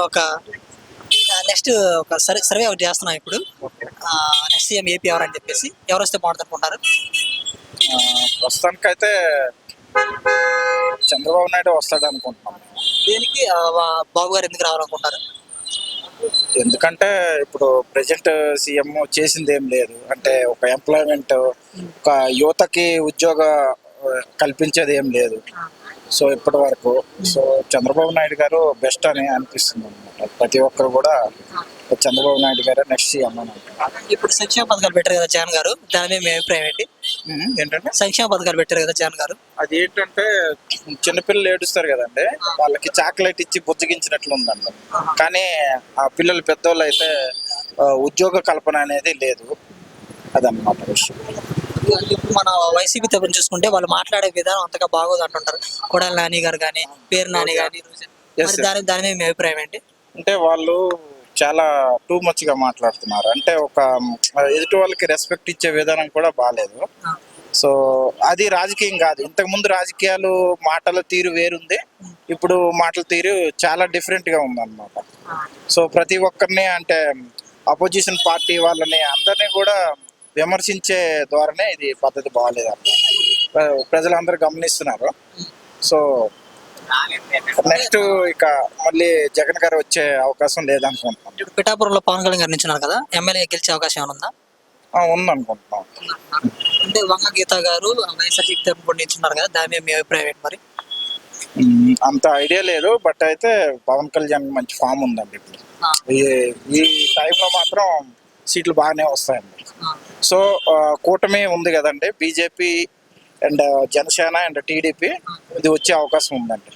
ఒక నెక్స్ట్ ఒక survey survey ఒకటి చేస్తున్నాం ఇప్పుడు. నెక్స్ట్ సీఎం ఏపీ ఎవరని చెప్పేసి ఎవరు వస్తే బాగుంటుంది అనుకుంటారు ప్రస్తుతానికైతే చంద్రబాబు నాయుడు వస్తాడు అనుకుంటున్నాం. దేనికి బాబు గారు ఎందుకు రావాలనుకుంటారు ఎందుకంటే ఇప్పుడు ప్రజెంట్ సీఎం చేసింది ఏం లేదు. అంటే ఒక ఎంప్లాయ్మెంట్ ఒక యువతకి ఉద్యోగ కల్పించేది ఏం లేదు. సో ఇప్పటి వరకు. సో చంద్రబాబు నాయుడు గారు బెస్ట్ అని అనిపిస్తుంది అనమాట ప్రతి ఒక్కరు కూడా చంద్రబాబు నాయుడు గారు నెక్స్ట్ సీఎం అని. ఇప్పుడు సంక్షేమ పథకాలు పెట్టారు కదా జగన్ గారు? దాని మీద మీ అభిప్రాయం ఏంటి? ఏంటంటే? సంక్షేమ పథకాలు పెట్టారు కదా జగన్ గారు? అది ఏంటంటే చిన్నపిల్లలు ఏడుస్తారు కదండి. వాళ్ళకి చాక్లెట్ ఇచ్చి బుజ్జగించినట్లు ఉందండి కానీ ఆ పిల్లలు పెద్దోళ్ళు అయితే ఉద్యోగ కల్పన అనేది లేదు. అదన్నమాట విషయం. ఇప్పుడు మన వైసీపీ తరపున చూసుకుంటే వాళ్ళు మాట్లాడే విధానం అంతగా బాగోదు అంటుంటారు. కొడాలి నాని గారు కానీ పేరు నాని కానీ. దాని దాని మీద మీ అభిప్రాయం ఏంటి? అంటే వాళ్ళు చాలా టూ మచ్గా మాట్లాడుతున్నారు. అంటే ఒక ఎదుటి వాళ్ళకి రెస్పెక్ట్ ఇచ్చే విధానం కూడా బాగాలేదు సో అది రాజకీయం కాదు. ఇంతకు ముందు రాజకీయాలు మాటల తీరు వేరుంది. ఇప్పుడు మాటల తీరు చాలా డిఫరెంట్గా ఉందన్నమాట. సో ప్రతి ఒక్కరిని అంటే అపోజిషన్ పార్టీ వాళ్ళని అందరినీ కూడా విమర్శించే ద్వారానే ఇది పద్ధతి బాగాలేదు ప్రజలందరూ గమనిస్తున్నారు. సో నెక్స్ట్ ఇక మళ్ళీ జగన్ గారు వచ్చే అవకాశం లేదనుకుంటున్నాం. ఇప్పుడు పిఠాపురంలో పవన్ కళ్యాణ్ గారు నిల్చున్నారు కదా ఎమ్మెల్యే గెలిచే అవకాశం ఏమైనా ఉందా? ఆ, ఉందనుకుంటున్నాం. అంటే వంగ గీత గారు కూడా నిల్చున్నారు కదా దాని మీద మీ అభిప్రాయం ఏంటి మరి? అంత ఐడియా లేదు బట్ అయితే పవన్ కళ్యాణ్ మంచి ఫామ్ ఉందండి ఇప్పుడు. ఈ టైంలో మాత్రం సీట్లు బాగానే వస్తాయండి. సో ఆ, కూటమి ఉంది కదండి BJP and Janasena and TDP ఇది వచ్చే అవకాశం ఉందండి.